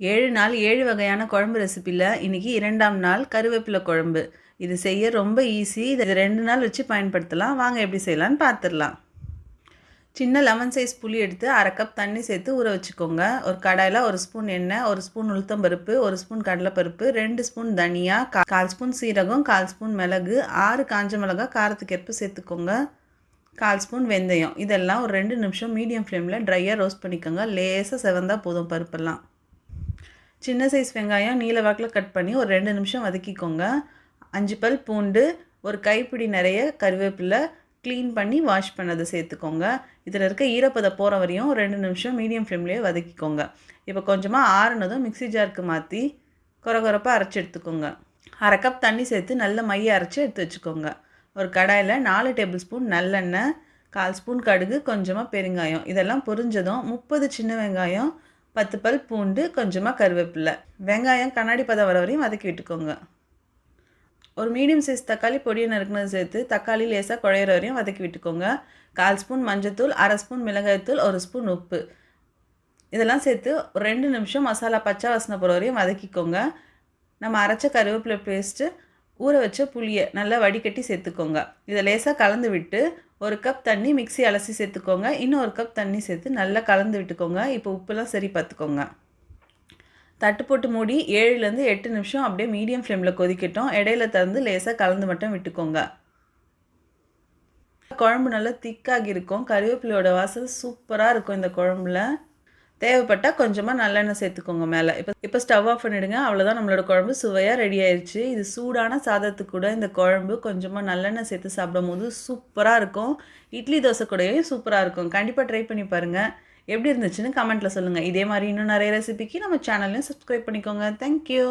ஏழு நாள் ஏழு வகையான குழம்பு ரெசிப்பியில் இன்றைக்கி இரண்டாம் நாள் கருவேப்பிலை குழம்பு. இது செய்ய ரொம்ப ஈஸி இது ரெண்டு நாள் வச்சு பயன்படுத்தலாம். வாங்க எப்படி செய்யலான்னு பார்த்துடலாம் சின்ன லெமன் சைஸ் புளி எடுத்து அரை கப் தண்ணி சேர்த்து ஊற வச்சுக்கோங்க. ஒரு கடாயில் ஒரு ஸ்பூன் எண்ணெய் ஒரு ஸ்பூன் உளுத்தம்பருப்பு ஒரு ஸ்பூன் கடலைப்பருப்பு ரெண்டு ஸ்பூன் தனியா கால் ஸ்பூன் சீரகம் கால் ஸ்பூன் மிளகு ஆறு காஞ்ச மிளகா காரத்துக்கேற்ப சேர்த்துக்கோங்க. கால் ஸ்பூன் வெந்தயம். இதெல்லாம் ஒரு ரெண்டு நிமிஷம் மீடியம் ஃப்ளேமில் ட்ரையாக ரோஸ்ட் பண்ணிக்கோங்க. லேசாக செவந்தால் போதும் பருப்பெல்லாம். சின்ன சைஸ் வெங்காயம் நீல வாக்கில் கட் பண்ணி ஒரு ரெண்டு நிமிஷம் வதக்கிக்கோங்க. அஞ்சு பல் பூண்டு ஒரு கைப்பிடி நிறைய கருவேப்பிலை க்ளீன் பண்ணி வாஷ் பண்ணதை சேர்த்துக்கோங்க. இதில் இருக்க ஈரப்பதை போகிற வரையும் ஒரு ரெண்டு நிமிஷம் மீடியம் ஃப்ளேம்லேயே வதக்கிக்கோங்க. இப்போ கொஞ்சமாக ஆறுனதும் மிக்ஸி ஜாருக்கு மாற்றி குறகுறப்பாக அரைச்சி எடுத்துக்கோங்க. அரை கப் தண்ணி சேர்த்து நல்ல மைய அரைச்சி எடுத்து வச்சுக்கோங்க. ஒரு கடாயில் நாலு டேபிள் ஸ்பூன் நல்லெண்ணெய் கால் ஸ்பூன் கடுகு கொஞ்சமாக பெருங்காயம். இதெல்லாம் பொரிஞ்சதும் முப்பது சின்ன வெங்காயம் பத்து பல் பூண்டு கொஞ்சமாக கருவேப்பில்லை. வெங்காயம் கண்ணாடி பதம் வர வரையும் வதக்கி விட்டுக்கோங்க. ஒரு மீடியம் சைஸ் தக்காளி பொடியை நறுக்குனது சேர்த்து தக்காளி லேசாக குழையிற வரையும் வதக்கி விட்டுக்கோங்க. கால் ஸ்பூன் மஞ்சத்தூள் அரை ஸ்பூன் மிளகாய்த்தூள் ஒரு ஸ்பூன் உப்பு. இதெல்லாம் சேர்த்து ஒரு ரெண்டு நிமிஷம் மசாலா பச்சை வாசனை போகிற வரையும் வதக்கிக்கோங்க. நம்ம அரைச்ச கருவேப்பிலை பேஸ்ட்டு ஊற வச்ச புளியை நல்லா வடிகட்டி சேர்த்துக்கோங்க. இதை லேசாக கலந்து விட்டு ஒரு கப் தண்ணி மிக்சி அலசி சேர்த்துக்கோங்க. இன்னும் ஒரு கப் தண்ணி சேர்த்து நல்லா கலந்து விட்டுக்கோங்க. இப்போ உப்புலாம் சரி பார்த்துக்கோங்க. தட்டு போட்டு மூடி ஏழுலேருந்து எட்டு நிமிஷம் அப்படியே மீடியம் ஃப்ளேமில் கொதிக்கட்டும். இடையில திறந்து லேசாக கலந்து மட்டும் விட்டுக்கோங்க. குழம்பு நல்லா திக்காகி இருக்கும். கருவேப்பிலையோட வாசல் சூப்பராக இருக்கும் இந்த குழம்புல. தேவைப்பட்டால் கொஞ்சமாக நல்லெண்ணெய் சேர்த்துக்கோங்க மேலே. இப்போ இப்போ ஸ்டவ் ஆஃப் பண்ணிவிடுங்க அவ்வளோதான் நம்மளோட குழம்பு சுவையாக ரெடி ஆயிடுச்சு இது சூடான சாதத்துக்கு கூட இந்த குழம்பு கொஞ்சமாக நல்லெண்ணெய் சேர்த்து சாப்பிடும் போது சூப்பராக இருக்கும். இட்லி தோசை கூடயும் சூப்பராக இருக்கும். கண்டிப்பாக ட்ரை பண்ணி பாருங்கள் எப்படி இருந்துச்சுன்னு கமெண்ட்டில் சொல்லுங்கள் இதே மாதிரி இன்னும் நிறைய ரெசிபிக்கு நம்ம சேனல்லையும் சப்ஸ்கிரைப் பண்ணிக்கோங்க. தேங்க்யூ